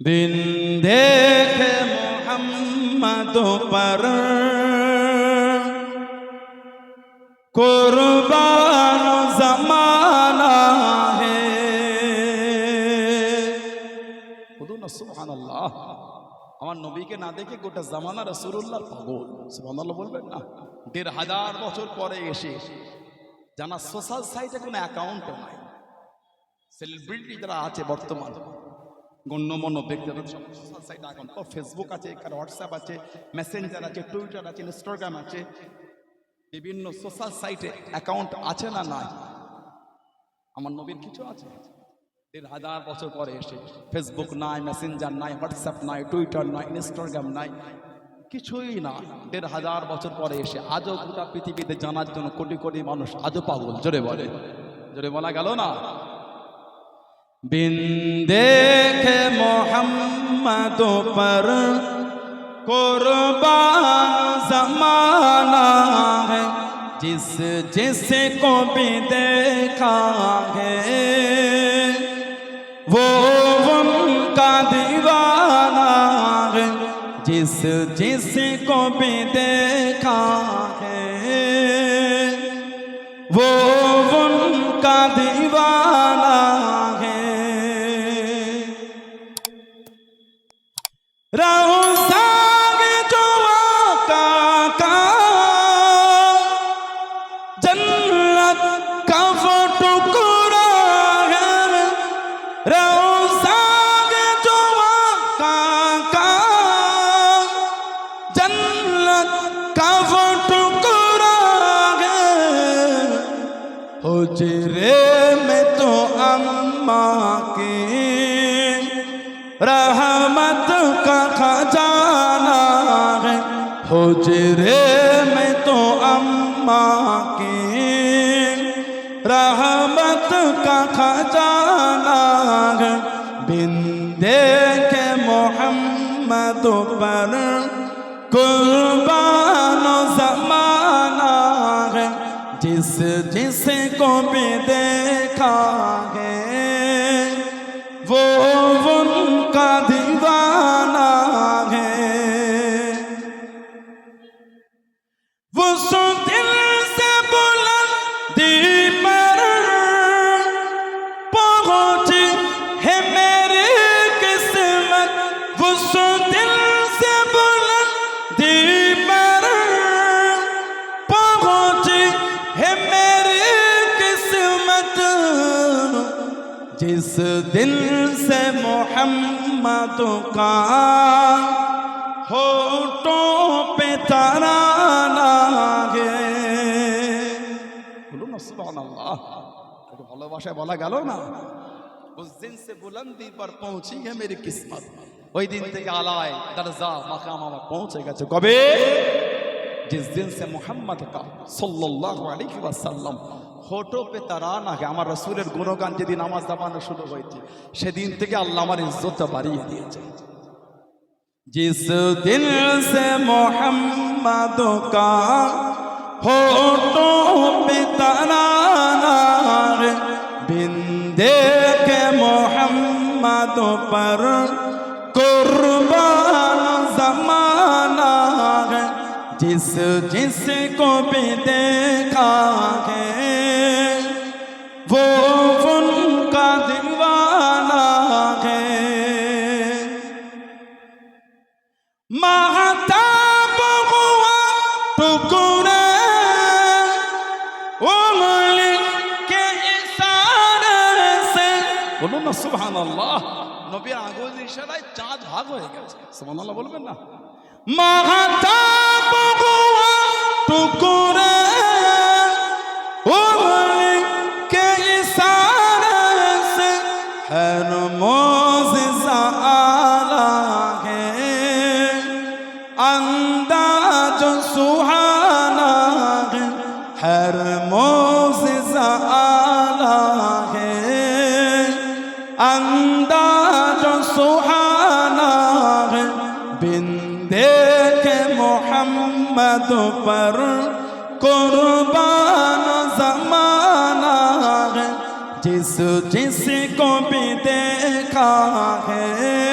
দিন দেখে মোহাম্মদ পর কুরবান জমানা হে। সুবহানাল্লাহ। আমার নবীকে না দেখে গোটা জামানা রাসূলুল্লাহর পাগল। সুবহানাল্লাহ বলবেন না? দেড় হাজার বছর পরে এসে জানা সোশ্যাল সাইটে কোনো অ্যাকাউন্ট নাই। সেলিব্রিটি যারা আছে বর্তমান গণ্যমান্য ব্যক্তিরা সোশ্যাল সাইট অ্যাকাউন্ট ও ফেসবুক আছে কারও হোয়াটসঅ্যাপ আছে মেসেঞ্জার আছে টুইটার আছে ইনস্টাগ্রাম আছে। বিভিন্ন সোশ্যাল সাইটে অ্যাকাউন্ট আছে না নাই? আমার নবীর কিছু আছে? দেড় হাজার বছর পরে এসে ফেসবুক নাই মেসেঞ্জার নাই হোয়াটসঅ্যাপ নাই টুইটার নাই ইনস্টাগ্রাম নাই, কিছুই না। দেড় হাজার বছর পরে এসে আজও গোটা পৃথিবীতে জানার জন্য কোটি কোটি মানুষ আজও পাগল। জোরে বলে। জোরে বলা গেল না? बिन देखे मोहम्मद पर कुर्बान जमाना है जिस जिस को भी देखा है वो उनका दीवाना है जिस जिस को भी देखा है वो उनका दीवाना हुजरे में तो अम्मा की रहमत का खजाना है। हुजरे में तो अम्मा की रहमत का खजाना है। बिंदे के मोहम्मद पर कुर्बान जिस जिस को भी देखा है वो उनका جس دل سے محمد کا ہوٹوں پہ ترانا ہے بولو نا سبحان اللہ ভালোবাসায় বলা গেল না اس دن سے بلندی پر پہنچی ہے میری قسمت ওই দিন থেকে আলায় দরজা মাকাম আমার পৌঁছে গেছে কবে জিস দিন সে মোহাম্মদ কা সাল্লাল্লাহু আলাইহি ওয়াসাল্লাম হোটো পে তারানা হে আমার রসুলের গুণগান যেদিন নামাজ দাবানো শুরু হয়েছে সেদিন থেকে আল্লাহ আমার ইজ্জতটা বাড়িয়ে দিয়েছে जिस दिल से मोहम्मद का होठों पे तराना है बिंदे के मोहम्मद पर कुर्बान जमाना है जिस जिस को भी देखा है वो उनका दीवाना है महताब हुआ टुकड़े उंगली के इशारे से বলুন না সুবহান আল্লাহ নবীর আঙুল ইশারায় চাঁদ ভাগ হয়ে গেছে সুবহান আল্লাহ বলবেন না महताब کے محمد پر قربان زمانہ ہے جس جس کو بھی دیکھا ہے